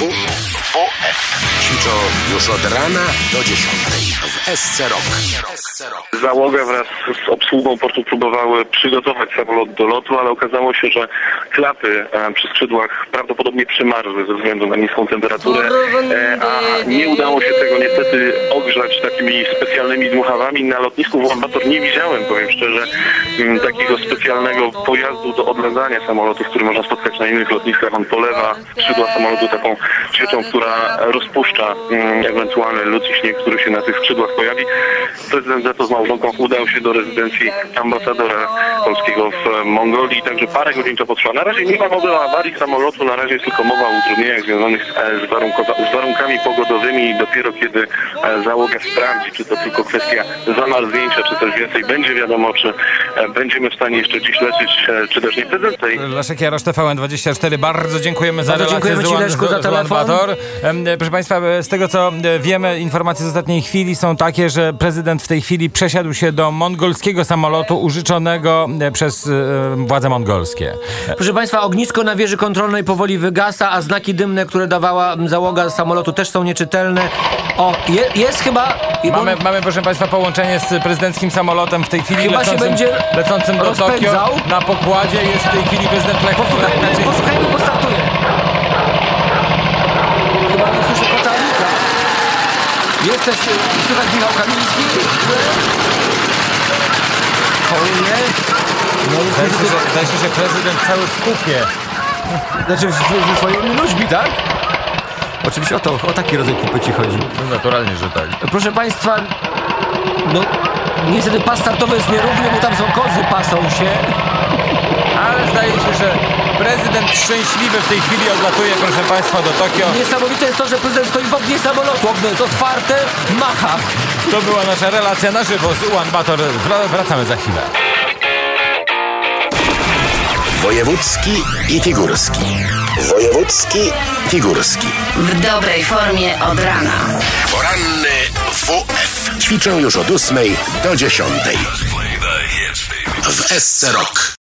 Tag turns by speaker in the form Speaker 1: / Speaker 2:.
Speaker 1: WF. Ćwiczą już od rana do dziesiątej w SC Rock.
Speaker 2: Załoga wraz z obsługą portu próbowały przygotować samolot do lotu, ale okazało się, że klapy e, przy skrzydłach prawdopodobnie przymarzły ze względu na niską temperaturę, e, a nie udało się tego niestety ogrzać takimi specjalnymi dmuchawami. Na lotnisku w Ulaanbaatar nie widziałem, powiem szczerze, m, takiego specjalnego pojazdu do odledzania samolotów, który można spotkać na innych lotniskach. On polewa skrzydła samolotu taką świeczą, która rozpuszcza m, ewentualny lód i śnieg, który się na tych skrzydłach pojawi. Prezydent Zeto z małżonką udał się do rezydencji ambasadora polskiego w e, Mongolii, także parę godzin to potrwa. Na razie nie ma mowy o awarii samolotu, na razie jest tylko mowa o utrudnieniach związanych e, z, warunkowa- z warunkami pogodowymi i dopiero kiedy e, załoga sprawdzi, czy to tylko kwestia zamarznięcia, czy coś więcej będzie wiadomo, czy e, będziemy w stanie jeszcze dziś lecieć, e, czy też nie. Prezydent tej
Speaker 3: Leszek Jarosz, TVN24, bardzo dziękujemy za
Speaker 4: Bardzo
Speaker 3: relację
Speaker 4: dziękujemy
Speaker 3: z
Speaker 4: ci,
Speaker 3: Ulan-
Speaker 4: Leszku, za telefon.
Speaker 3: E, Proszę Państwa, e, z tego co e, wiemy, informacje z ostatniej chwili są takie, że prezydent w tej chwili przesiadł się do mongolskiego samolotu użyczonego e, przez e, władze mongolskie.
Speaker 4: Proszę Państwa, ognisko na wieży kontrolnej powoli wygasa, a znaki dymne, które dawała załoga samolotu też są nieczytelne. O, je, jest chyba...
Speaker 3: Mamy, mamy, proszę Państwa, połączenie z prezydenckim samolotem w tej chwili
Speaker 4: Chyba się
Speaker 3: lecącym,
Speaker 4: będzie
Speaker 3: lecącym do Tokio.
Speaker 4: rozpędzał.
Speaker 3: Na pokładzie jest w tej chwili prezydent Lech
Speaker 4: Posłuchajmy, posłuchajmy, bo startuje. Chyba nie słyszę kotarnika. Jest też, e, słychać Michał Kamiński. Choruje. No,
Speaker 3: Zdaje się, że, zdaje się, że prezydent cały w kupie.
Speaker 5: Znaczy z- ze swoimi ludźmi, tak? Oczywiście o to, o taki rodzaj kupy ci chodzi.
Speaker 3: No naturalnie, że tak.
Speaker 4: Proszę Państwa, no niestety pas startowy jest nierówny, bo tam są kozy, pasą się.
Speaker 3: Ale zdaje się, że prezydent szczęśliwy w tej chwili odlatuje, proszę Państwa, do Tokio.
Speaker 4: Niesamowite jest to, że prezydent stoi w oknie samolotu, okno jest otwarte, macha.
Speaker 3: To była nasza relacja na żywo z Ulaanbaatar. Wra- Wracamy za chwilę.
Speaker 1: Wojewódzki i figurski. Wojewódzki, figurski.
Speaker 6: W dobrej formie od rana.
Speaker 1: Poranny WF. Ćwiczą już od 8 do 10 w SC Rock.